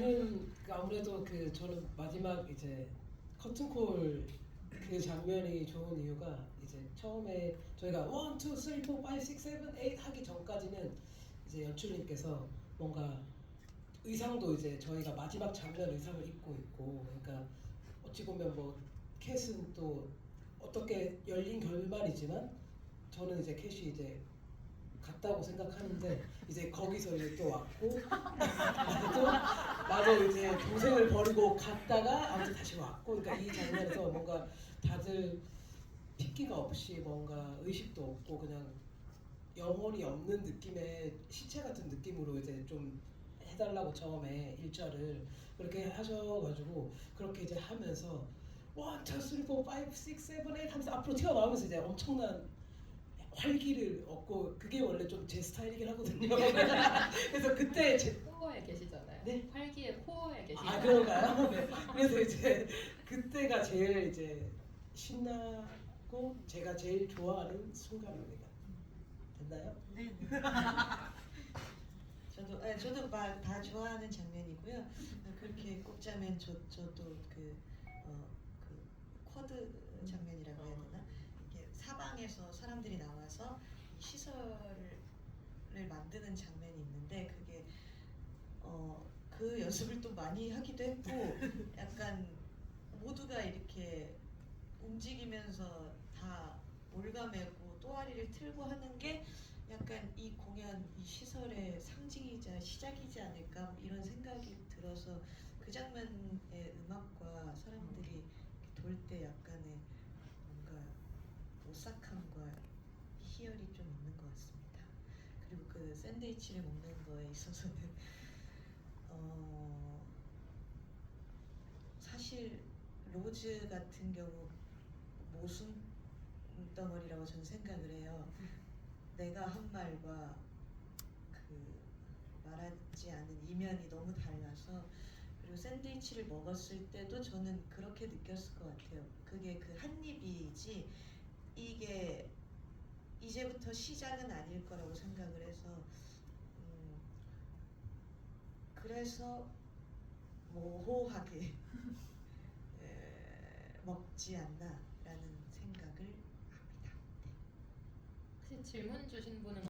저는 그 아무래도 그 저는 마지막 이제 커튼콜 그 장면이 좋은 이유가 이제 처음에 저희가 1, 2, 3, 4, 5, 6, 7, 8 하기 전까지는 이제 연출님께서 뭔가 의상도 이제 저희가 마지막 장면 의상을 입고 있고 그러니까 어찌 보면 뭐 캣은 또 어떻게 열린 결말이지만 저는 이제 캣이 이제 갔다고 생각하는데 이제 거기서 이제 또 왔고 또 나도 이제 동생을 버리고 갔다가 아무튼 다시 왔고 그러니까 이 장면에서 뭔가 다들 핏기가 없이 뭔가 의식도 없고 그냥 영혼이 없는 느낌의 시체 같은 느낌으로 이제 좀 해달라고 처음에 일절을 그렇게 하셔가지고 그렇게 이제 하면서 원, 투, 쓰리, 포, 파이브, 식스, 세븐, 에잇 하면서 앞으로 튀어나오면서 이제 엄청난 활기를 얻고 그게 원래 좀 제 스타일이긴 하거든요. 그래서 그때 제, 코어에 계시잖 그런가요? 네. 그래서 이제 그때가 제일 이제 신나고 제가 제일 좋아하는 순간입니다. 됐나요? 네. 저도 네, 저도 막 다 좋아하는 장면이고요. 그렇게 꼽자면 저 저도 그 어, 그 쿼드 장면이라고 해야 되나? 이게 사방에서 사람들이 나와서 이 시설을 만드는 장면이 있는데 그게 어, 그 연습을 또 많이 하기도 했고 약간 모두가 이렇게 움직이면서 다 올가매고 또아리를 틀고 하는 게 약간 이 공연 이 시설의 상징이자 시작이지 않을까 이런 생각이 들어서 그 장면의 음악과 사람들이 돌 때 약간의 뭔가 오싹함과 희열이 좀 있는 것 같습니다. 그리고 그 샌드위치를 먹는 거에 있어서는 어 사실 로즈 같은 경우 모순 덩어리라고 저는 생각을 해요. 내가 한 말과 그 말하지 않은 이면이 너무 달라서 그리고 샌드위치를 먹었을 때도 저는 그렇게 느꼈을 것 같아요. 그게 그 한 입이지 이게 이제부터 시작은 아닐 거라고 생각을 해서 음, 그래서 모호하게 에, 먹지 않나라는 생각을 합니다. 네. 혹시 질문 주신 분은